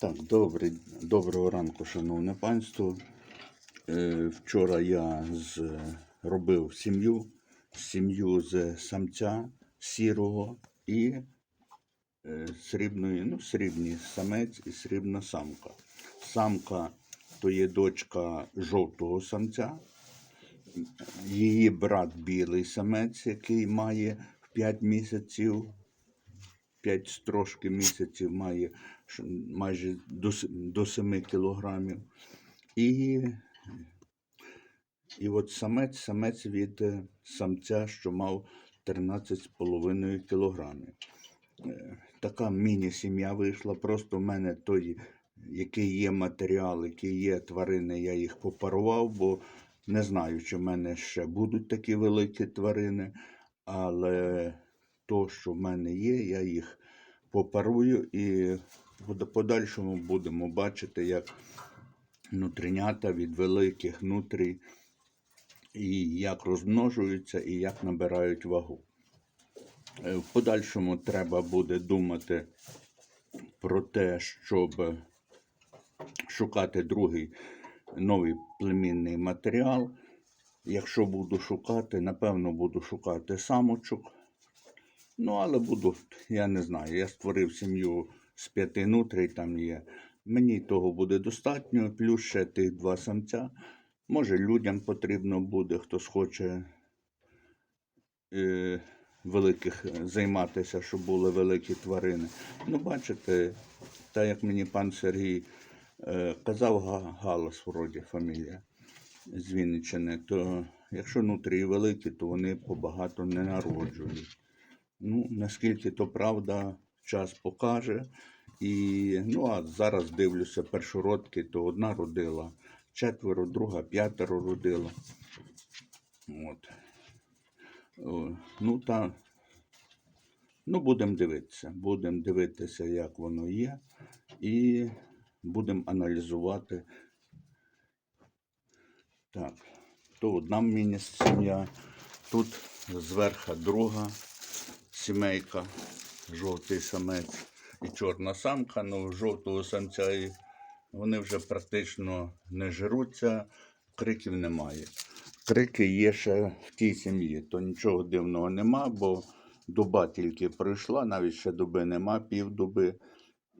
Так, добрий, доброго ранку, шановне панство. Е, вчора я з, робив сім'ю, сім'ю з самця сірого і е, срібної, ну, срібний самець і срібна самка. Самка то є дочка жовтого самця, її брат білий самець, який має в 5 місяців 5 з трошки місяців має майже до, до 7 кілограмів. І, і от самець, самець від е, самця, що мав 13,5 кілограмів. Е, Така міні-сім'я вийшла. Просто в мене той, який є матеріал, який є тварини, я їх попарував, бо не знаю, чи в мене ще будуть такі великі тварини, але то, що в мене є, я їх попарую і в подальшому будемо бачити, як нутринята від великих нутрій, і як розмножуються, і як набирають вагу. Е, В подальшому треба буде думати про те, щоб шукати другий новий племінний матеріал. Якщо буду шукати, напевно, буду шукати самочок. Ну, але буду, я не знаю, я створив сім'ю з п'яти нутрій, там є. Мені того буде достатньо, плюс ще тих два самця. Може, людям потрібно буде, хто схоче е, великих е, займатися, щоб були великі тварини. Ну, бачите, так як мені пан Сергій е, казав, Га- Галас вроді фамілія з Вінниччини, то якщо нутрії великі, то вони побагато не народжують. Ну, наскільки то правда, час покаже. І, ну, а зараз дивлюся, першородки, то одна родила четверо, друга п'ятеро родила. От. Ну, та, ну, будемо дивитися. Будемо дивитися, як воно є, і будемо аналізувати. Так, то одна міні-сім'я, тут зверху друга сімейка, жовтий самець і чорна самка, ну жовтого самця і вони вже практично не жируться, криків немає. Крики є ще в тій сім'ї, то нічого дивного нема, бо доба тільки пройшла, навіть ще доби нема, півдоби,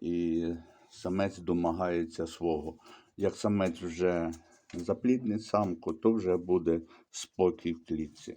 і самець домагається свого. Як самець вже запліднить самку, то вже буде спокій в клітці.